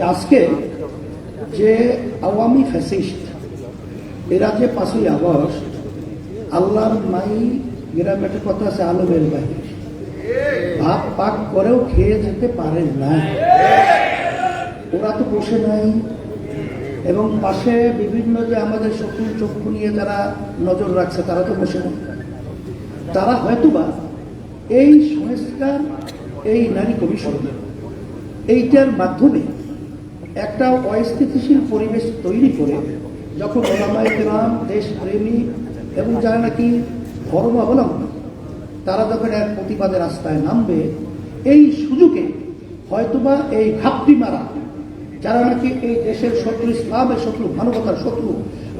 যে আজকে যে আওয়ামী ফ্যাসিস্ট, এরা যে পাঁচই আগস্ট, আল্লাহর মাই গ্রামে একটা কথা আছে আলমের বাহির ভাত পাক করেও খেয়ে যেতে পারে না ওরা তো বসে নাই। এবং পাশে বিভিন্ন যে আমাদের শত্রু চক্ষু নিয়ে যারা নজর রাখছে, তারা তো বসে নেই। তারা হয়তোবা এই সংস্কার, এই নারী কমিশন, এইটার মাধ্যমে একটা অস্থিতিশীল পরিবেশ তৈরি করে যখন ওলামায় গ্রাম দেশপ্রেমী এবং যারা নাকি ধর্ম অবলম্বন তারা যখন এক প্রতিবাদের রাস্তায় নামবে, এই সুযোগে হয়তোবা এই ঘাপটি মারা যারা নাকি এই দেশের শত্রু, ইসলামের শত্রু, মানবতার শত্রু,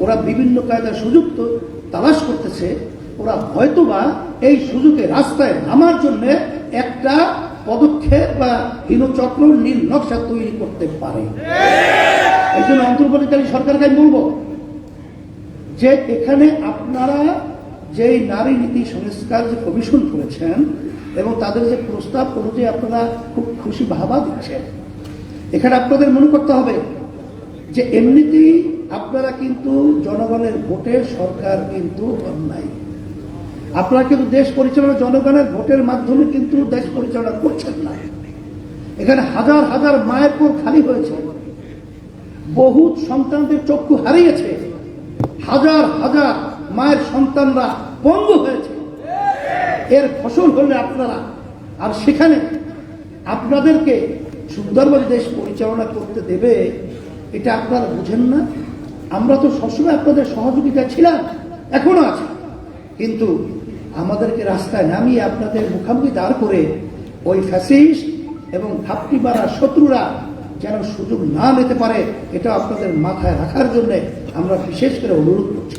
ওরা বিভিন্ন কায়দার সুযোগ তো তালাশ করতেছে, ওরা হয়তোবা এই সুযোগে রাস্তায় নামার জন্য একটা পদক্ষেপ বা হীনচক্র নীল নকশা তৈরি করতে পারে। এই জন্য অন্তর্বর্তীকালীন সরকারকে আমি বলব যে এখানে আপনারা যে নারী নীতি সংস্কার যে কমিশন করেছেন এবং তাদের যে প্রস্তাব অনুযায়ী আপনারা খুব খুশি ভাবা দিচ্ছেন, এখানে আপনাদের মনে করতে হবে যে এমনিতেই আপনারা কিন্তু জনগণের ভোটে সরকার কিন্তু অন্যায়। আপনারা কিন্তু দেশ পরিচালনা জনগণের ভোটের মাধ্যমে কিন্তু দেশ পরিচালনা করছেন না। এখানে হাজার হাজার মায়ের পর খালি হয়েছে। বহু সন্তানদের চক্ষু হারিয়েছে। হাজার হাজার মায়ের সন্তানরা পঙ্গু হয়েছে। এর ফসল হলে আপনারা, আর সেখানে আপনাদেরকে সুন্দরভাবে দেশ পরিচালনা করতে দেবে, এটা আপনারা বুঝেন না। আমরা তো সবসময় আপনাদের সহযোগিতা ছিলাম, এখনও আছে। কিন্তু আমাদেরকে রাস্তায় নামিয়ে আপনাদের মুখামুখি দাঁড় করে ওই ফ্যাসিস্ট এবং মারা শত্রুরা যেন সুযোগ না নিতে পারে, এটা আপনাদের মাথায় রাখার জন্য আমরা বিশেষ করে অনুরোধ করছি।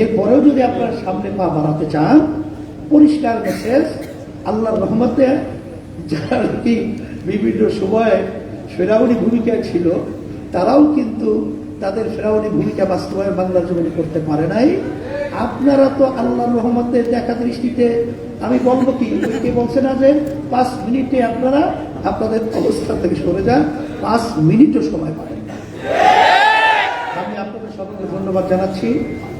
এরপরেও যদি আপনারা সামনে পা বাড়াতে চান, পরিষ্কার মেসেজ আল্লাহর রহমতে যারা কি বিভিন্ন সময়ে ফেরাউনি ভূমিকা ছিল, তারাও কিন্তু তাদের ফেরাউনি ভূমিকা বাস্তবায়ন বাংলার জমিনে করতে পারে নাই। আপনারা তো আল্লাহর রহমতের দেখা দৃষ্টিতে, আমি বলব কি বলছে না যে পাঁচ মিনিটে আপনারা আপনাদের অবস্থান থেকে সরে যান, পাঁচ মিনিটও সময় পাবেন আমি আপনাদের সকলকে ধন্যবাদ জানাচ্ছি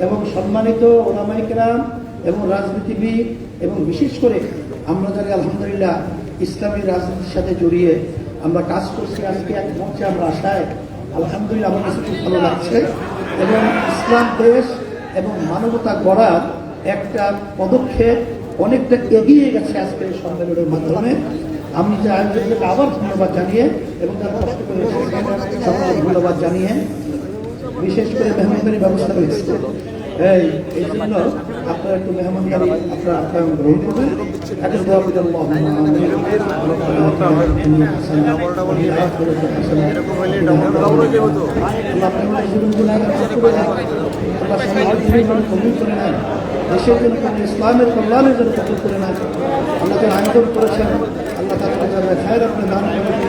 এবং সম্মানিত ওলামাইকেরাম এবং রাজনীতিবিদ এবং বিশেষ করে আমরা যারা আলহামদুলিল্লাহ ইসলামী রাজনীতির সাথে জড়িয়ে আমরা কাজ করছি, আজকে এক মঞ্চে আমরা আসায় আলহামদুলিল্লাহ আমার কাছে খুব ভালো লাগছে এবং ইসলাম দেশ এবং মানবতা গড়ার একটা পদক্ষেপ অনেকটা এগিয়ে গেছে আজকের সম্মেলনের মাধ্যমে। আমি যে আয়োজকদেরকে আবার ধন্যবাদ জানিয়ে এবং তার কষ্ট করে ধন্যবাদ জানিয়ে বিশেষ করে মেহমানদারি ব্যবস্থা রয়েছে। এই জন্য আপনারা একটু মেহমানদারি আপনারা আপ্যায়ন গ্রহণ করবেন। এখন দোয়া করি দেশের জন্য ইসলামের কল্যাণের জন্য কবুল করে নেন। আয়োজন করেছেন। আল্লাহ তাদের খায়ের আপনি দান করেন